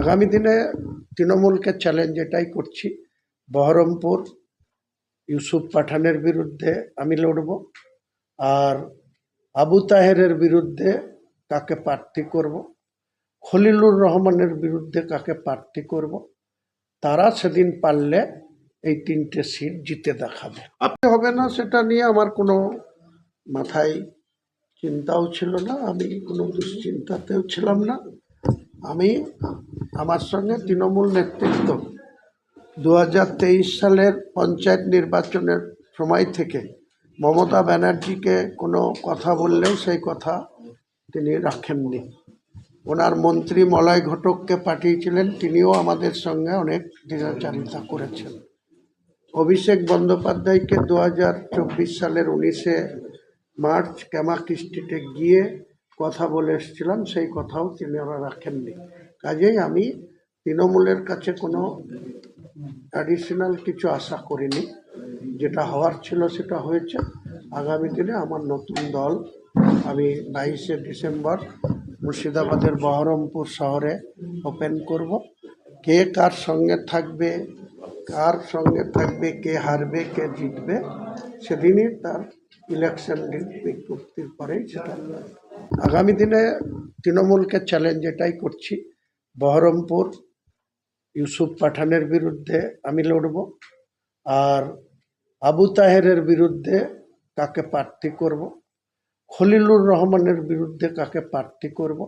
আগামী দিনে তৃণমূলকে চ্যালেঞ্জ এটাই করছি। বহরমপুর, ইউসুফ পাঠানের বিরুদ্ধে আমি লড়ব আর আবু তাহেরের বিরুদ্ধে কাকে প্রার্থী করব, খলিলুর রহমানের বিরুদ্ধে কাকে প্রার্থী করব, তারা সেদিন পারলে এই তিনটে সিট জিতে দেখাবে। আপনি হবে না সেটা নিয়ে আমার কোনো মাথায় চিন্তাও ছিল না, আমি কোনো দুশ্চিন্তাতেও ছিলাম না। আমি আমার সঙ্গে তৃণমূল নেতৃত্ব দু হাজার তেইশ সালের পঞ্চায়েত নির্বাচনের সময় থেকে মমতা ব্যানার্জিকে কোনো কথা বললেও সেই কথা তিনি রাখেননি। ওনার মন্ত্রী মলয় ঘটককে পাঠিয়েছিলেন, তিনিও আমাদের সঙ্গে অনেক দ্বিধাচারিতা করেছেন। অভিষেক বন্দ্যোপাধ্যায়কে দু হাজার চব্বিশ সালের উনিশে মার্চ ক্যামাক স্ট্রিটে গিয়ে কথা বলে এসেছিলাম সেই কথাও তিনি ওরা রাখেননি। কাজেই আমি তৃণমূলের কাছে কোনো অ্যাডিশনাল কিছু আশা করিনি। যেটা হওয়ার ছিল সেটা হয়েছে। আগামী দিনে আমার নতুন দল আমি বাইশে ডিসেম্বর মুর্শিদাবাদের বহরমপুর শহরে ওপেন করব। কে কার সঙ্গে থাকবে, কার সঙ্গে থাকবে, কে হারবে, কে জিতবে, সেদিনই তার ইলেকশন বিজ্ঞপ্তির পরেই সেটা। আগামী দিনে তৃণমূলকে চ্যালেঞ্জ এটাই করছি। বহরমপুর, ইউসুফ পাঠানের বিরুদ্ধে আমি লড়ব আর আবু তাহেরের বিরুদ্ধে কাকে প্রার্থী করব, খলিলুর রহমানের বিরুদ্ধে কাকে প্রার্থী করব,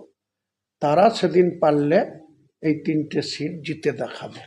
তারা সেদিন পারলে এই তিনটে সিট জিতে দেখাবে।